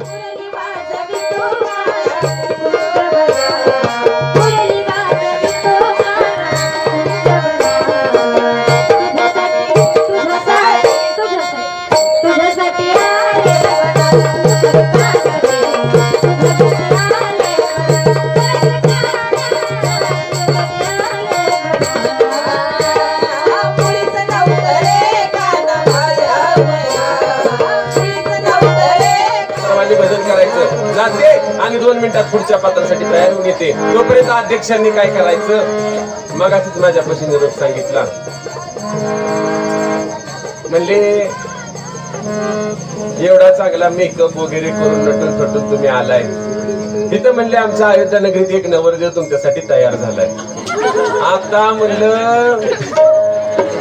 मुरली वाजवी अध्यक्षांनी काय करायचं? मगाशीच माझ्यापाशी निरोप सांगितला. म्हणले एवढा चांगला मेकअप वगैरे करून नटून थटून तुम्ही आलाय. तिथं म्हणले आमच्या अयोध्या नगरीत एक नवरदेव तुमच्यासाठी तयार झालाय. आता म्हणलं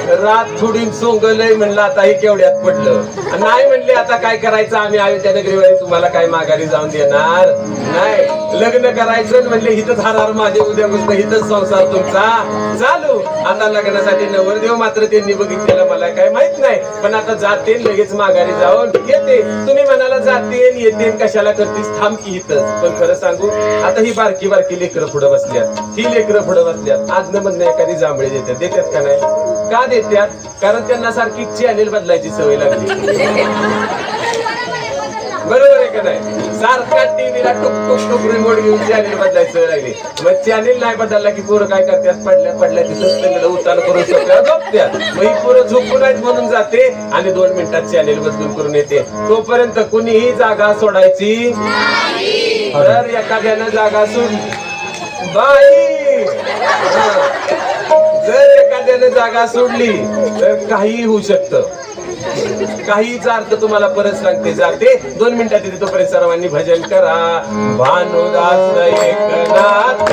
रात थोडी सोंगलय म्हणलं आता हे केवढ्यात पडलं. नाही म्हणले आता काय करायचं? आम्ही अयोध्या नगरीवारी तुम्हाला काय माघारी जाऊन देणार? नाही. लग्न करायचं म्हणले हिथंच हाणार माझे उद्यापासून हिथंच संसार तुमचा. चालू. आता लग्नासाठी नवरदेव मात्र त्यांनी बघितलेलं मला काय माहीत नाही. पण आता जाते लगेच माघारी जाऊन येते. तुम्ही म्हणाला जाते आणि येते कशाला करतीस? थांब की हिथंच पण खरं सांगू आता ही बारकी बारकी लेकरं पुढे बसल्यात. ही लेकरं पुढे बसल्यात. आज न म्हणणं एखादी जांभळी देतात. देतात का नाही? का देतात कारण त्यांना सारखी चॅनेल बदलायची सवय लागली. बरोबर आहे का नाही? सारखा टीव्हीला टुक टुक टुक रिमोट घेऊन चॅनेल बदलायची सवय लागली. मग चॅनेल नाही बदलला की पोरं काय करतात? पडल्या पडल्या त्यांना उतार करून सगळं झोपत्यात. मग ही पोरं झोपून आहेत म्हणून जाते आणि दोन मिनिटात चॅनेल बदलून करून येते. तोपर्यंत कुणीही जागा सोडायची तर एखाद्यानं जागा सोड बाई. जर एखाद्याने जागा सोडली तर काही होऊ शकतं. काहीचा अर्थ तुम्हाला परत सांगते जाते. दोन मिनिटात येते तोपर्यंत सर्वांनी भजन करा. भानुदास एकनाथ.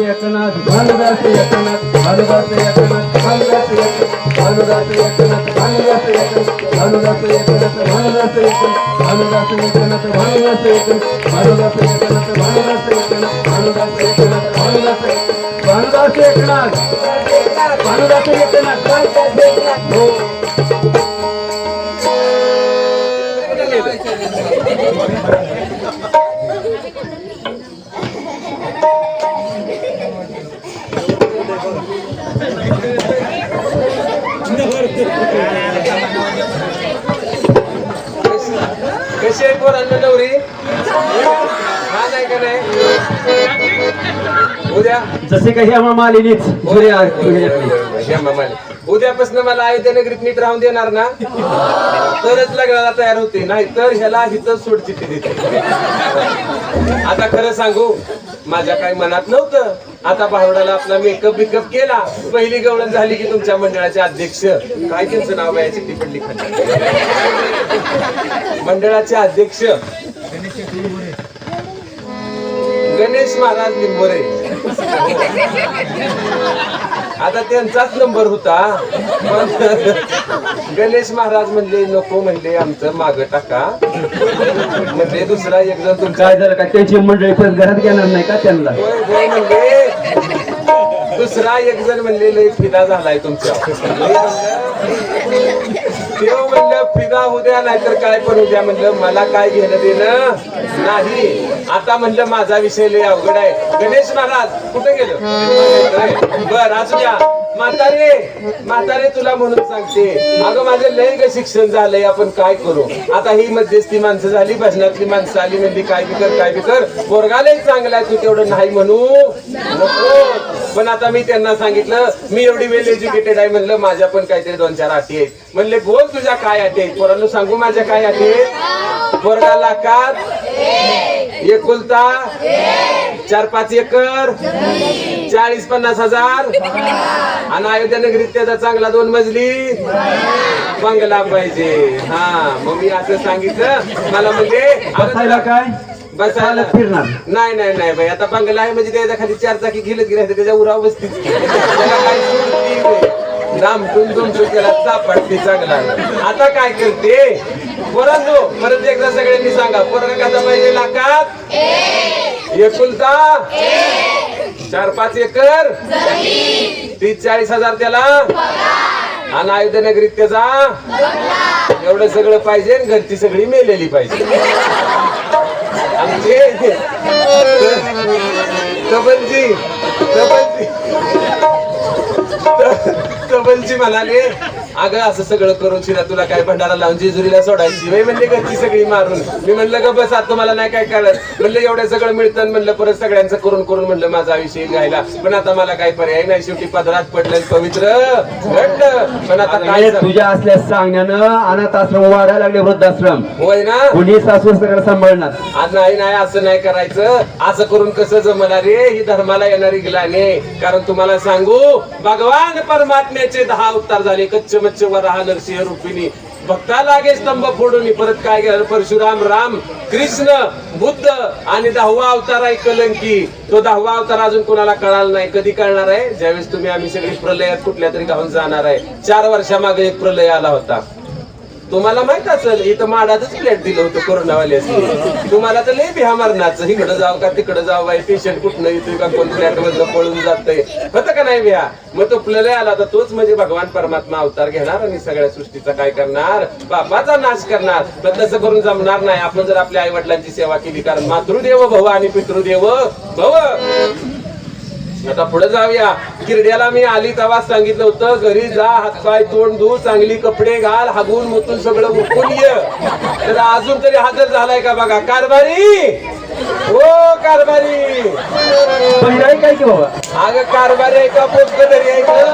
एकनाथ भानुदास एकनाथ भानुदास एकनाथ भानुदास एकनाथ भानुदास एकनाथ भानुदास एकनाथ भानुदास एकनाथ भानुदास एकनाथ भानुदास एकनाथ भानुदास एकनाथ भानुदास एकनाथ भानुदास एकनाथ भानुदास एकनाथ भानुदास एकनाथ भानुदास एकनाथ भानुदास एकनाथ हो आहे पोरांना नवरी. हा नाही का नाही? उद्या. जसे काही हेमा मालिनीच मालिनी. उद्यापासून मला अयोध्या नगरीत नीट राहून देणार ना? तरच लग्नाला तयार होते. नाही तर ह्याला हिथं सोड चिठ्ठी देते. आता खरं सांगू माझ्या काही मनात नव्हतं. आता भावडाला आपला मेकअप बिकअप केला. पहिली गवळण झाली की तुमच्या मंडळाचे अध्यक्ष. काय त्यांचं नाव आहे चिठ्ठी पडली खाली मंडळाचे अध्यक्ष. गणेश महाराज लिंबोरे आता त्यांचाच नंबर होता. पण गणेश महाराज म्हणले नको म्हणले आमचं माग टाका. म्हणले दुसरा एक जण तुमचा काय झालं का? त्यांची मंडळी परत घरात घेणार नाही का त्यांना? म्हणले दुसरा एक जण म्हणले लय फिदा झालाय तुमच्या तेव्हा म्हणलं फिदा होऊ द्या नाहीतर काय पण होऊ द्या. म्हणलं मला काय घेणं देणं नाही. आता म्हणलं माझा विषय लय अवघड आहे. गणेश महाराज कुठे गेलं? बर असू द्या म्हातारे म्हातारे तुला म्हणून सांगते. अगं माझं लय ग शिक्षण झालंय आपण काय करू? आता ही मध्यस्थी माणसं झाली भजनातली माणसं आली म्हणजे काय बी कर काय बी कर. पोरगालाही चांगला आहे तू तेवढं नाही म्हणू. नको. पण आता मी त्यांना सांगितलं मी एवढी वेल एज्युकेटेड आहे म्हणलं माझ्या पण काहीतरी दोन चार अटी आहेत. म्हणले बोल तुझ्या काय अटी आहेत? पोरांनो सांगू माझ्या काय अटी आहेत? पोरगा का एकुलता चार पाच एकर. चाळीस पन्नास हजार. आणि अयोध्या नगरीत त्याचा चांगला दोन मजली. बंगला पाहिजे. हा मग मी असं सांगितलं. मला म्हणजे बसायला काय? बसायला. फिरणार. नाही नाही नाही बाई. आता बंगला आहे म्हणजे त्याच्याखाली चार चाकी गेलत गेले त्याच्या उराव नाही. दामटून दुमटून त्याला चापटते चांगला. आता काय करते? परंतु परत एकदा सगळ्यांनी सांगा. परत कसा पाहिजे? लाखात? एकुलता? चार पाच एकर? तीस चाळीस हजार त्याला? आणि अयोध्या नगरीत त्याचा एवढं सगळं पाहिजे घरची सगळी मेलेली पाहिजे. आमचे? कबलजी कबलजी कबलजी म्हणाले अगं असं सगळं करून शिरा तुला काय भंडारा लावून जेजुरीला सोडायची? बाई म्हणले घरची सगळी मारून. मी म्हणलं ग बस आता तुम्हाला नाही काय कळत. म्हणलं एवढं सगळं मिळतं. म्हणलं परत सगळ्यांचं करून करून म्हणलं माझा विषय घ्यायला. पण आता मला काय पर्याय नाही. शेवटी पदरात पडलं पवित्र. घडलं पण आता काय तुझ्या असल्या सांगण्यानं अनाथ आश्रम वाढायला लागले वृद्धाश्रम. होय ना? कुणी सासू सगळं सांभाळणार? आज नाही नाही असं नाही करायचं. असं करून कसं जमणार रे? ही धर्माला येणारी गिलाने. कारण तुम्हाला सांगू भगवान परमात्म्याचे दहा अवतार झाले कच्च मच्छ राहणार नरसिंह भक्ता लागे स्तंभ फोडून परत काय परशुराम राम कृष्ण बुद्ध आणि दहावा अवतार आहे कलंकी. तो दहावा अवतार अजून कोणाला कळाला नाही कधी कळणार आहे? ज्यावेळेस तुम्ही आम्ही सगळी प्रलयात कुठल्या तरी गावून जाणार आहे. चार वर्षामागे एक प्रलय आला होता. तुम्हाला माहीत असेल इथं माडाचंच फ्लॅट दिलं होतं कोरोनावाले तुम्हाला तर लय बिहा मरणाचं. इकडं जाव का तिकडं जाव बाई? पेशंट कुठनं येतोय का? कोण फ्लॅट मधलं पळून जातंय? होतं का नाही बिहा? मग तो प्लय आला तर तोच म्हणजे भगवान परमात्मा अवतार घेणार आणि सगळ्या सृष्टीचा काय करणार? पापाचा नाश करणार. पण तसं करून जमणार नाही. आपण जर आपल्या आई वडिलांची सेवा केली कारण मातृदेव भव आणि पितृदेव भव. आता पुढे जाऊया किरड्याला मी आली तेव्हा सांगितलं होतं घरी जा हातपाय तोंड धू चांगली कपडे घाल हागून मुतून सगळं उकून ये तर अजून तरी हजर झालाय का बघा कारभारी हो कारभारी पण नाही काय की बाबा अगं कारभारी आहे का तरी आहे गं?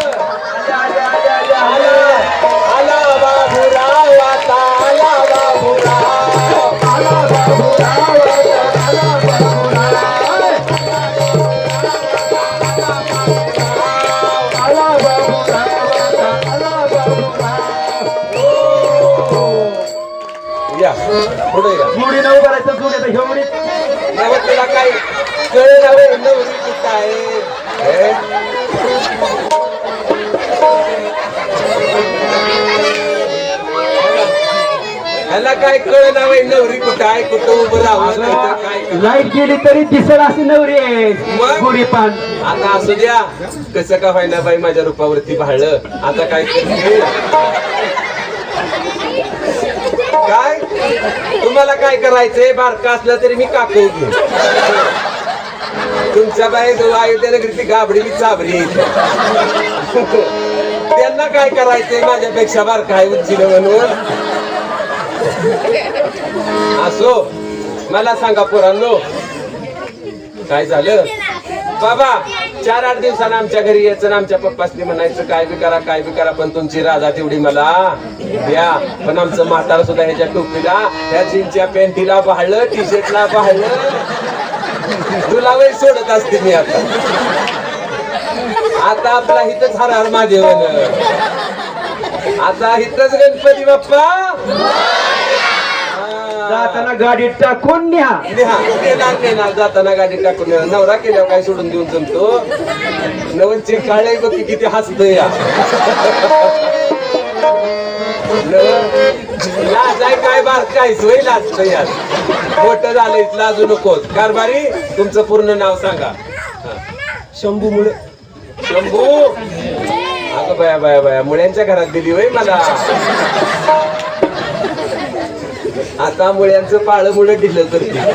आला बाबूराव आता आला आला बाबूराव, आला बाबूराव. कुठं आहे कुठं उभं राहावं नाही तर काय करावं. लाइट गेली तरी दिसत अशी नवरी आहे. मग? गुढी पान. आता असू द्या. कसं का व्हायना बाई माझ्या रूपावरती भाळलं? आता काय करते काय? तुम्हाला काय करायचंय? बारका असला तरी मी काकू घेईन. तुमच्या बाई जो अयोध्यानगरी ती गाबडी मी चाबरी. त्यांना काय करायचंय? माझ्यापेक्षा बारका आहे उंचीनं म्हणून. असो मला सांगा पोरांनो. काय झालं? बाबा चार आठ दिवसानं आमच्या घरी यायचं ना आमच्या पप्पासनी म्हणायचं काय बी करा काय बी करा पण तुमची राधा तेवढी मला द्या. पण आमचं म्हातार सुद्धा ह्याच्या टोपीला ह्या जीनच्या पॅन्टीला पाहलं टी शर्टला पाहलं तुला वय सोडत असते मी आता. आता आपला हिथच हर हर महादेवन आता हिथच गणपती बाप्पा. जाताना गाडीत टाकून न्या. नेहा जाताना गाडीत टाकून नवरा केल्यावर काय सोडून देऊन जमतो? नवनचे काळे बघ किती हसत या. लाज आहे काय बार काय सोय लाजत यार. मोठं झालंय लाजू नकोस कारभारी तुमचं पूर्ण नाव सांगा. शंभू मुळे शंभू? अगं बाया बाया बाया मुळ्यांच्या घरात दिली वय मला. आता मुळ्यांचं पाळ मुळे ढिलं करते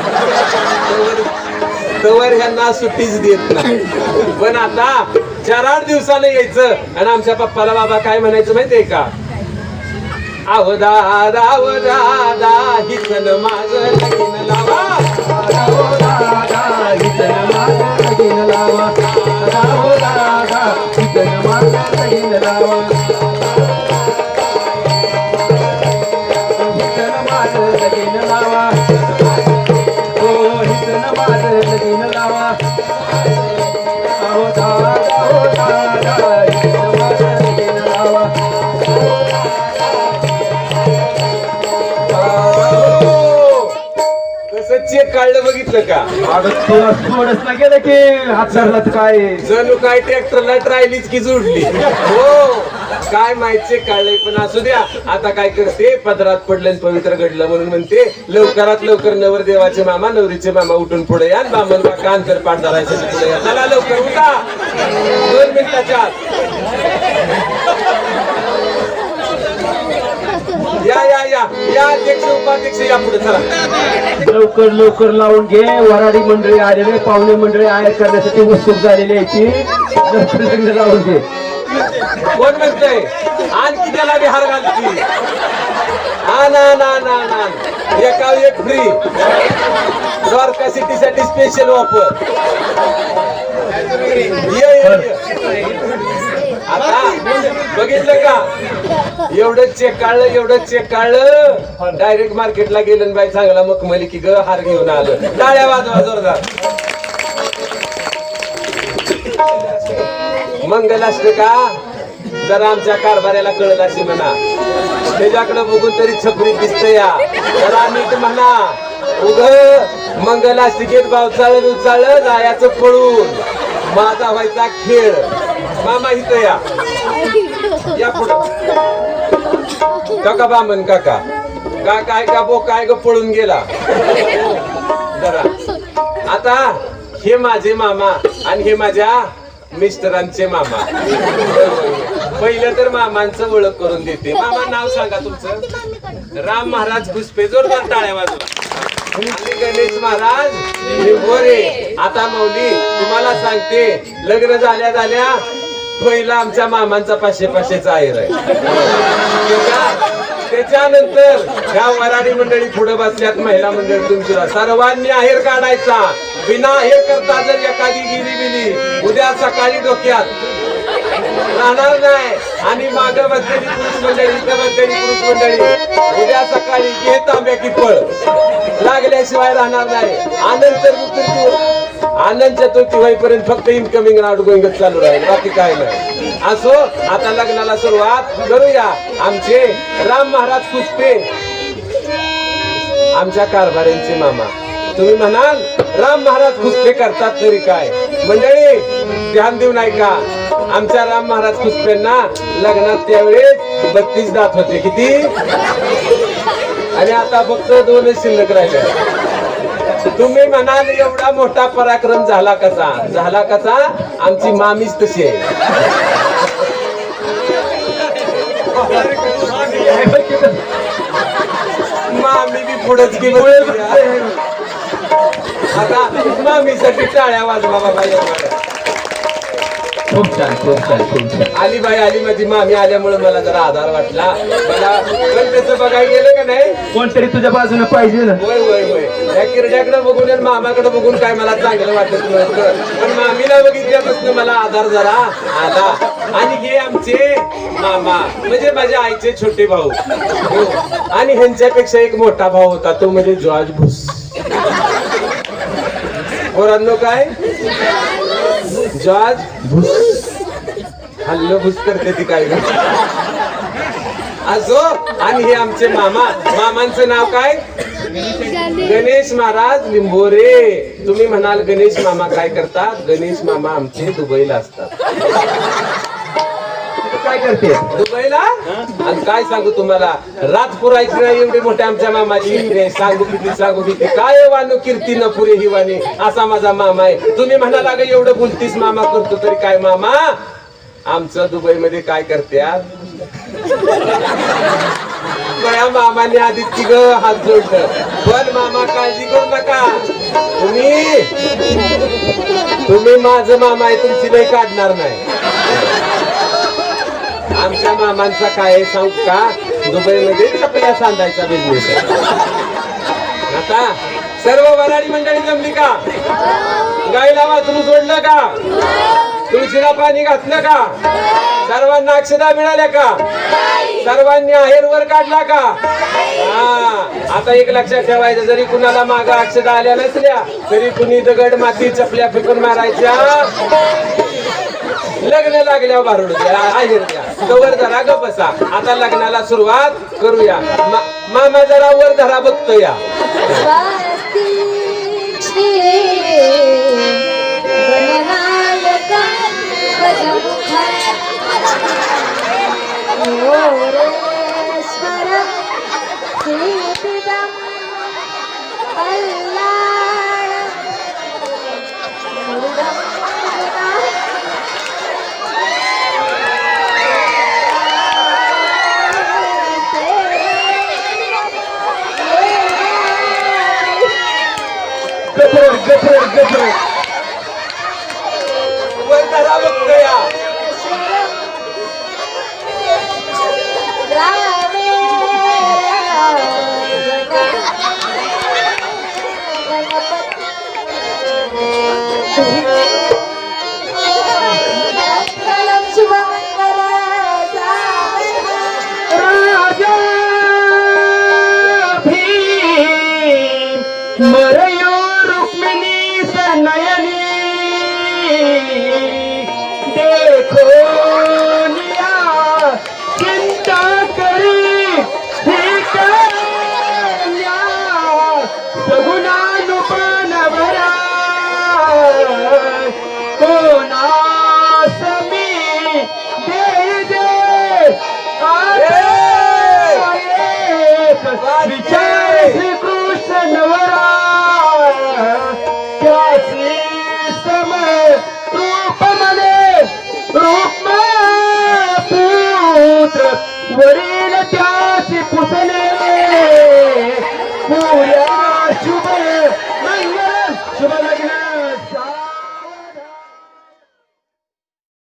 तवर- ह्यांना सुट्टीच देत नाही. पण आता चार आठ दिवसानं यायचं. आणि आमच्या पप्पाला बाबा काय म्हणायचं माहितीये का? आहो दादा आव दादा काढलं बघितलं का? अगं तुला सोडच ना गेलं की हात धरलात काय? जणू काय ट्रॅक्टरला ट्रायलीच की जोडली? हो काय माहिती काढलंय पण असू द्या. आता काय करते? पदरात पडलं पवित्र घडलं म्हणून म्हणते लवकरात लवकर नवरदेवाचे मामा नवरीचे मामा उठून पुढे या बामण काका अंतर पाठ धरायसाठी पुढे या चला लवकर उठा. दोन मिनिटाच्या आत. या या या. या अध्यक्ष उपाध्यक्ष या पुढे चला. लवकर लवकर लावून घे. वराडी मंडळी आलेले पाहुणे मंडळी आयात करण्यासाठी उत्सुक झालेली आहे ती. लवकर लावून घे. कोण म्हणतंय? आणखी त्याला बिहार घालती ना ना ना ना. एका एक फ्री द्वारका सिटी साठी स्पेशल ऑफर ये. आता बघितलं का? एवढं चेक काढलं एवढं चेक काढलं. डायरेक्ट मार्केटला गेलं बाई चांगला मखमली की ग हार घेऊन आलं. टाळ्या वाजवा जोरदार. का? जरा आमच्या कारभाऱ्याला कळत अशी म्हणा. त्याच्याकडे बघून तरी छपरी दिसत या. जरा नीट म्हणा. उग मंगलाष्टिकेत बावचाळ उचाळत जायाचं पळून. माझा व्हायचा खेळ. मामा इथं या. या पुढं. काका बामन काका. का काय का बो काय ग पळून गेला? जरा. आता हे माझे मामा आणि हे माझ्या मिस्टरांचे मामा. पहिलं तर मामांचं ओळख करून देते. मामा नाव सांगा तुमचं. राम महाराज घुसपे जोरदार टाळ्या वाजवा. गणेश महाराज निंबोरे आता मौली तुम्हाला सांगते लग्न झाल्या झाल्या पहिला आमच्या मामांचा पाचशे पाचशेचा आहेर आहे. हो. त्याच्यानंतर ह्या वराडी मंडळी पुढे बसल्यात महिला मंडळी तुमची सर्वांनी आहेर काढायचा. विना आहेर करता जर एखादी गिरी बिली उद्या सकाळी डोक्यात राहणार नाही. आणि माग बसलेली पुरुष मंडळी बसलेली पुरुष मंडळी. उद्या सकाळी घे तांब्या की फळ. लागल्याशिवाय राहणार नाही. आनंद चतुर्थी आनंद चतुर्थी होईपर्यंत फक्त इनकमिंग आउट गोईंगच चालू राहील. बाकी काय नाही. असो आता लग्नाला सुरुवात करूया. आमचे राम महाराज कुस्ते आमच्या कारभाऱ्यांचे मामा. तुम्ही म्हणाल राम महाराज कुस्ते करतात तरी काय? मंडळी ध्यान देऊन ऐका. आमच्या राम महाराज कुस्त्यांना लग्नात त्यावेळेस बत्तीस दात होते. किती? आणि आता फक्त दोनच शिल्लक राहिले तुम्ही म्हणाल एवढा मोठा पराक्रम झाला कसा? झाला कसा? आमची मामीच तशी आहे. मामी बी पुढेच गेली. आता मामीसाठी टाळ्या वाजवा बाबा. खूप छान खूप छान खूप छान. आली बाई आली माझी मामी आल्यामुळे मला जरा आधार वाटला. मला पण त्याचं बघायला गेलं का नाही? कोणतरी तुझ्या बाजूने पाहिजे ना. होय होय होय. या किरड्याकडे बघून आणि मामाकडे बघून काय मला चांगलं वाटत नव्हतं. पण मामीला बघितल्यापासून मला आधार जरा आला. आणि हे आमचे मामा म्हणजे माझ्या आईचे छोटे भाऊ. हो. आणि ह्यांच्यापेक्षा एक मोठा भाऊ होता तो म्हणजे जॉर्ज भुस पोरांनो काय? जॉर्ज भुस हल्लो भुस करते ती काय असो आणि हे आमचे मामा. मामांचं नाव काय? गणेश महाराज लिंबोरे. तुम्ही म्हणाल गणेश मामा काय करतात? गणेश मामा आमचे दुबईला असतात. काय करते? दुबईला? आणि काय सांगू तुम्हाला? रातपुरायची नाही एवढी मोठ्या आमच्या मामाची सांगू किती सांगू किती. काय वानू कीर्ती न पुरे ही वाणी? असा माझा मामा आहे. तुम्ही म्हणाला अगं एवढं बोलतीस मामा करतो तरी काय मामा? आमचं दुबईमध्ये काय करत्यात? बया मामाने आधी तिघ हात जोडलं. पण मामा काळजी करू नका. तुम्ही तुम्ही माझं मामा आहे तुमची नाही काढणार नाही. आमच्या मामांचा काय आहे सांगू का? दुबईमध्ये चपल्या सांधायचा बिझनेस आता सर्व वराडी मंडळी जमली का? गाईला वाचून सोडलं का? तुळशीला पाणी घातलं का? सर्वांना अक्षदा मिळाल्या का? सर्वांनी आहेर वर काढला का? हा आता एक लक्षात ठेवायचं जरी कुणाला मागा अक्षदा आल्या नसल्या तरी कुणी दगड माती चपल्या फेकून मारायच्या? लग्न लागल्या भारुड द्या आहेर कवर जरा ग बसा. आता लग्नाला सुरुवात करूया. मा- मामा जरा वर धरा बघतो या.